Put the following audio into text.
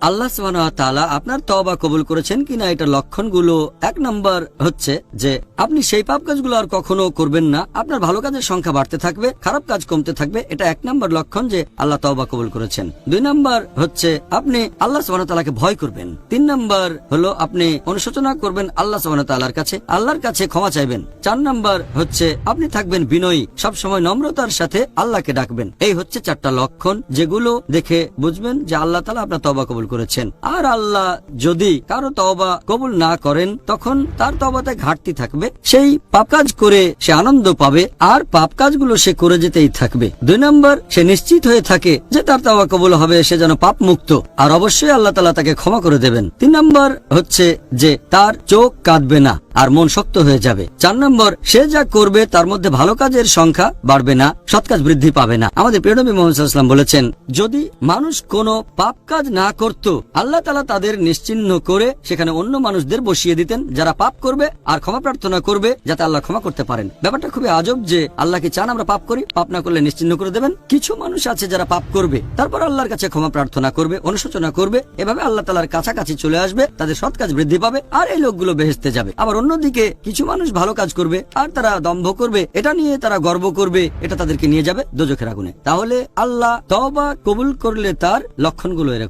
আল্লাহ তাআলা আপনার তবা কবুল করেছেন কিনা এটা লক্ষণগুলো এক নম্বর হচ্ছে যে আপনি সেই পাপ কাজগুলো আর কখনো করবেন না। আপনার ভালো কাজের সংখ্যা বাড়তে থাকবে, খারাপ কাজ কমতে থাকবে। এটা এক নম্বর লক্ষণ যে আল্লাহ তবা কবুল করেছেন। দুই নম্বর হচ্ছে আপনি আল্লাহ তাআলাকে ভয় করবেন। তিন নম্বর হলো আপনি অনুশোচনা করবেন আল্লাহ তাআলার কাছে। আল্লাহর কাছে ক্ষমা চাইবেন। চার নম্বর হচ্ছে আপনি থাকবেন বিনয়ী। সবসময় নম্রতার সাথে আল্লাহকে ডাকবেন। এই হচ্ছে চারটা লক্ষণ যেগুলো দেখে বুঝবেন যে আল্লাহ তালা আপনার তবা কবুল করেছেন। আর আল্লাহ যদি কারও তবা কবুল না করেন, তখন তার তবাতে ঘাটতি থাকবে। সেই পাপ কাজ করে সে আনন্দ পাবে, আর পাপ কাজগুলো সে করে যেতেই থাকবে। দুই নম্বর, সে নিশ্চিত হয়ে থাকে যে তার তবা কবুল হবে, সে যেন পাপ মুক্ত আর অবশ্যই আল্লাহ তালা তাকে ক্ষমা করে দেবেন। তিন নম্বর হচ্ছে যে তার চোখ কাঁদবে না। আর মন শক্ত হয়ে যাবে। চার নম্বর, সে যা করবে তার মধ্যে ভালো কাজের সংখ্যা বাড়বে না, সৎ কাজ বৃদ্ধি পাবে না। আমাদের প্রিয়নবী মোহাম্মদ বলেছেন, যদি মানুষ কোনো পাপ কাজ না করত, আল্লাহ তালা তাদের নিশ্চিহ্ন করে সেখানে অন্য মানুষদের বসিয়ে দিতেন, যারা পাপ করবে আর ক্ষমা প্রার্থনা করবে, যাতে আল্লাহ ক্ষমা করতে পারেন। ব্যাপারটা খুবই আজব যে আল্লাহকে চান আমরা পাপ করি, পাপ না করলে নিশ্চিহ্ন করে দেবেন। কিছু মানুষ আছে যারা পাপ করবে, তারপর আল্লাহর কাছে ক্ষমা প্রার্থনা করবে, অনুশোচনা করবে, এভাবে আল্লাহ তালার কাছাকাছি চলে আসবে, তাদের সৎ কাজ বৃদ্ধি পাবে, আর এই লোকগুলো বেহেস্তে যাবে। আবার অন্যদিকে কিছু মানুষ ভালো কাজ করবে আর তারা দম্ভ করবে। এটা নিয়ে তারা গর্ব করবে, এটা তাদেরকে নিয়ে যাবে দোজখের আগুনে। তাহলে আল্লাহ তবা কবুল করলে তার লক্ষণগুলো এরকম।